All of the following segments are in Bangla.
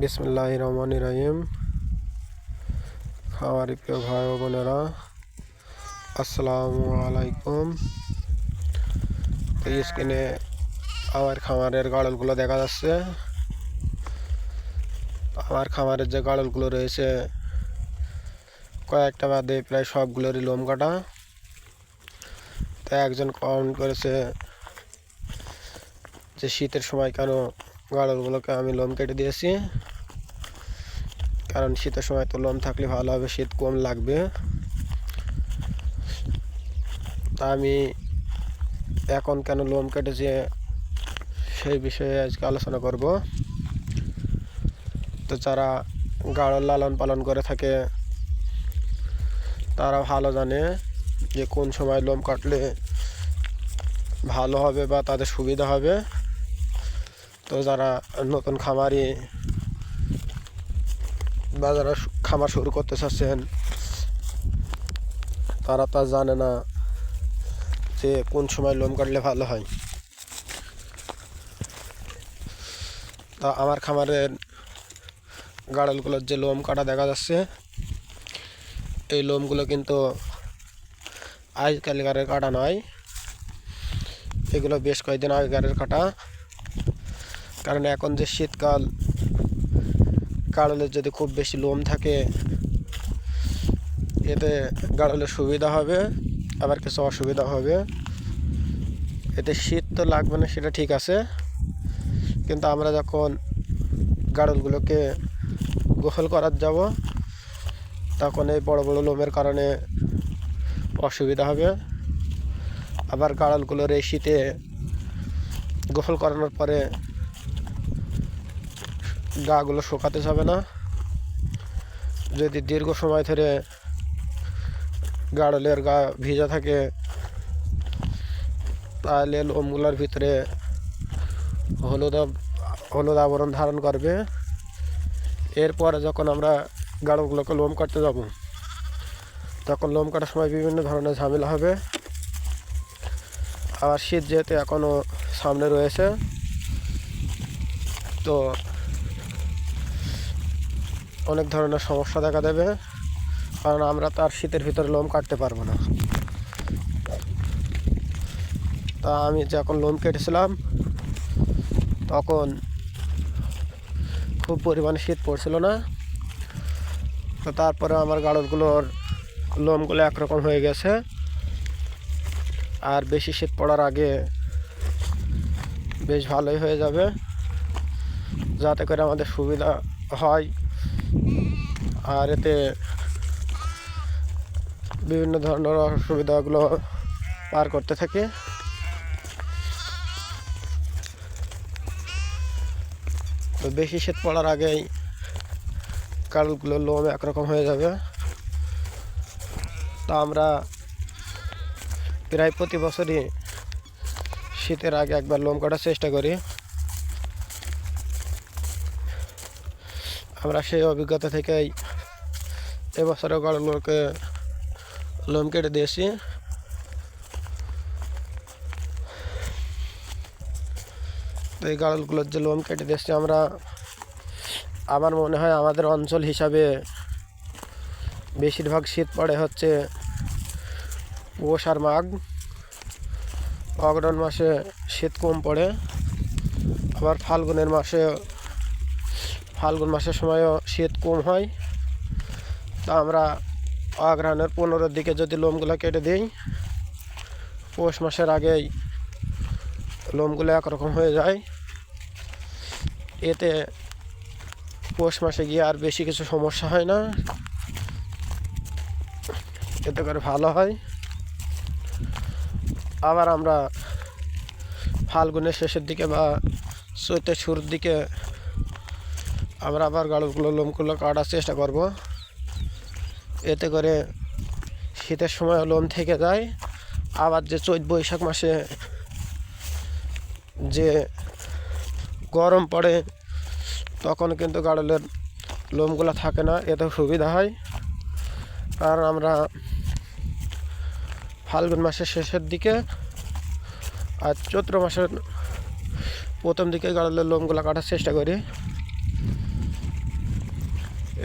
বিসমুল্লাহ রহমান রহিম খামারি প্রিয় ভাই ও বোনেরা, আসসালামু আলাইকুম। এই স্ক্রিনে আমার খামারের গাড়লগুলো দেখা যাচ্ছে। আমার খামারের যে গাড়লগুলো রয়েছে, কয়েকটা বাদে প্রায় সবগুলোরই লোম কাটা। তো একজন কমেন্ট করেছে যে, শীতের সময় কেন গাড়লগুলোকে আমি লোম কেটে দিয়েছি? কারণ শীতের সময় তো লোম থাকলে ভালো হবে, শীত কম লাগবে। তা আমি এখন কেন লোম কেটেছি সেই বিষয়ে আজকে আলোচনা করব। তো যারা গাড়ল লালন পালন করে থাকে, তারা ভালো জানে যে কোন সময় লোম কাটলে ভালো হবে বা তাদের সুবিধা হবে। তো যারা নতুন খামারি বা যারা খামার শুরু করতে চাচ্ছেন, তারা তা জানে না যে কোন সময় লোম কাটলে ভালো হয়। তা আমার খামারের গাড়লগুলোর যে লোম কাটা দেখা যাচ্ছে, এই লোমগুলো কিন্তু আজকালকারের কাটা নয়, এগুলো বেশ কয়েকদিন আগেকারের কাটা। কারণ এখন যে শীতকাল গাড়লের যদি খুব বেশি লোম থাকে, এতে গাড়লের সুবিধা হবে, আবার কিছু অসুবিধা হবে। এতে শীত তো লাগবে না, সেটা ঠিক আছে। কিন্তু আমরা যখন গাড়লগুলোকে গোসল করার যাব, তখন এই বড় বড় লোমের কারণে অসুবিধা হবে। আবার গাড়লগুলোর এই শীতে গোসল করানোর পরে গাগুলো শুকাতে যাবে না। যদি দীর্ঘ সময় ধরে গাড়লের গা ভিজা থাকে, তাহলে লোমগুলোর ভিতরে হলুদ হলুদ আবরণ ধারণ করবে। এরপরে যখন আমরা গাড়লগুলোকে লোম কাটতে যাব, তখন লোম কাটার সময় বিভিন্ন ধরনের ঝামেলা হবে। আবার শীত যেহেতু এখনও সামনে রয়েছে, তো অনেক ধরনের সমস্যা দেখা দেবে, কারণ আমরা তার শীতের ভিতরে লোম কাটতে পারব না। তা আমি যখন লোম কেটেছিলাম, তখন খুব পরিমাণে শীত পড়ছিল না। তো তারপরে আমার গাড়লগুলোর লোমগুলো একরকম হয়ে গেছে। আর বেশি শীত পড়ার আগে বেশ ভালোই হয়ে যাবে, যাতে করে আমাদের সুবিধা হয়। আর এতে বিভিন্ন ধরনের অসুবিধাগুলো পার করতে থাকি। তো বেশি শীত পড়ার আগেই কালগুলো লোম একরকম হয়ে যাবে। তা আমরা প্রায় প্রতি বছরই শীতের আগে একবার লোম কাটার চেষ্টা করি। আমরা সেই অভিজ্ঞতা থেকেই এবছরও গাড়গুলোকে লোম কেটে দিয়েছি। এই গাড়লগুলোর যে লোম কেটে দিয়েছি আমরা, আমার মনে হয় আমাদের অঞ্চল হিসাবে বেশিরভাগ শীত পড়ে হচ্ছে পৌষ আর মাঘ। অগ্রহণ মাসে শীত কম পড়ে, আবার ফাল্গুনের মাসে ফাল্গুন মাসের সময়ও শীত কম হয়। তা আমরা অগ্রহণের পনেরোর দিকে যদি লোমগুলো কেটে দিই, পৌষ মাসের আগেই লোমগুলো একরকম হয়ে যায়। এতে পৌষ মাসে গিয়ে আর বেশি কিছু সমস্যা হয় না। এতে করে ভালো হয়। আবার আমরা ফাল্গুনের শেষের দিকে বা চৈতের শুরুর দিকে আমরা আবার গাড়গুলো লোমগুলো কাটার চেষ্টা করব। এতে করে শীতের সময় লোম থেকে যায়। আবার যে চৈত বৈশাখ মাসে যে গরম পড়ে, তখন কিন্তু গাড়লের লোমগুলো থাকে না, এতে সুবিধা হয়। আর আমরা ফাল্গুন মাসের শেষের দিকে আর চৈত্র মাসের প্রথম দিকে গাড়লের লোমগুলো কাটার চেষ্টা করি।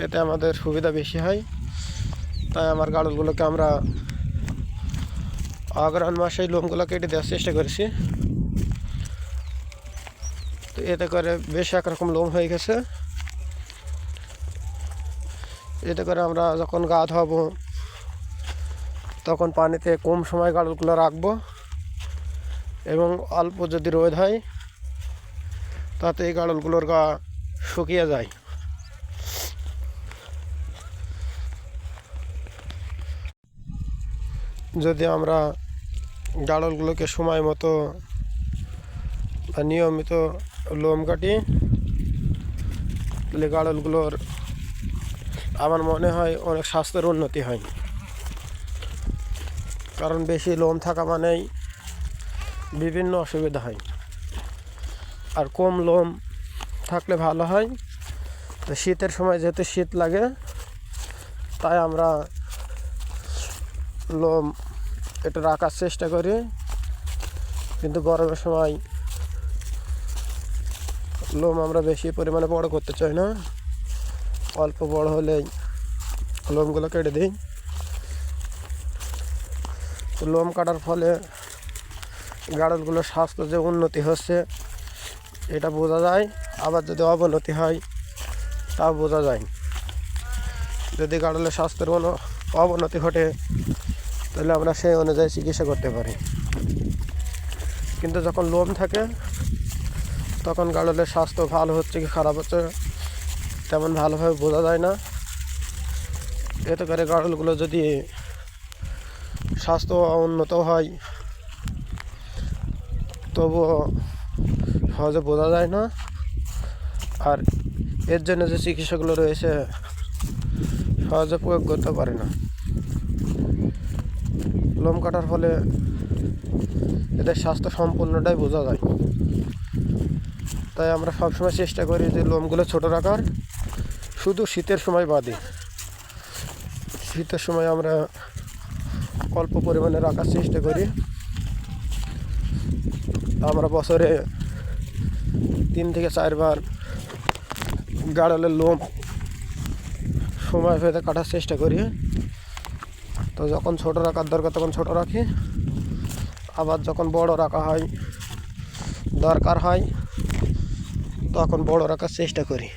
এতে আমাদের সুবিধা বেশি হয়। তাই আমার গাড়লগুলোকে আমরা অগ্রহণ মাসে লোমগুলো কেটে দেওয়ার চেষ্টা করেছি। তো এতে করে বেশ একরকম লোম হয়ে গেছে। এতে করে আমরা যখন গা ধোয়াবো, তখন পানিতে কম সময় গাড়লগুলো রাখব এবং অল্প যদি রোদ হয়, তাতে এই গাড়লগুলোর গা শুকিয়ে যায়। যদি আমরা গাড়লগুলোকে সময় মতো নিয়মিত লোম কাটি, তাহলে গাড়লগুলোর আমার মনে হয় অনেক স্বাস্থ্যের উন্নতি হয়। কারণ বেশি লোম থাকা মানেই বিভিন্ন অসুবিধা হয়। আর কম লোম থাকলে ভালো হয়। তো শীতের সময় যেহেতু শীত লাগে, তাই আমরা লোম এটা রাখার চেষ্টা করি। কিন্তু গরমের সময় লোম আমরা বেশি পরিমাণে বড় করতে চাই না। অল্প বড় হলেই লোমগুলো কেটে দিই। তো লোম কাটার ফলে গাড়লগুলোর স্বাস্থ্য যে উন্নতি হচ্ছে, এটা বোঝা যায়। আবার যদি অবনতি হয়, তাও বোঝা যায়। যদি গাড়লের স্বাস্থ্যের কোনো অবনতি ঘটে তাহলে আমরা সেই অনুযায়ী চিকিৎসা করতে পারি। কিন্তু যখন লোম থাকে, তখন গাড়লের স্বাস্থ্য ভালো হচ্ছে কি খারাপ হচ্ছে, তেমন ভালোভাবে বোঝা যায় না। এতে করে গাড়লগুলো যদি স্বাস্থ্য উন্নত হয়, তবুও সহজে বোঝা যায় না। আর এর জন্য যে চিকিৎসাগুলো রয়েছে, সহজে প্রয়োগ করতে পারে না। লোম কাটার ফলে এদের স্বাস্থ্য সম্পূর্ণটাই বোঝা যায়। তাই আমরা সবসময় চেষ্টা করি যে লোমগুলো ছোট রাখার, শুধু শীতের সময় বাদে। শীতের সময় আমরা অল্প পরিমাণে রাখার চেষ্টা করি। আমরা বছরে তিন থেকে চারবার গাড়লের লোম সময় পেতে কাটার চেষ্টা করি। তো যখন ছোট রাখার দরকার, তখন ছোট রাখি। আবার যখন বড় রাখা হয়, দরকার হয়, তখন বড় রাখার চেষ্টা করি।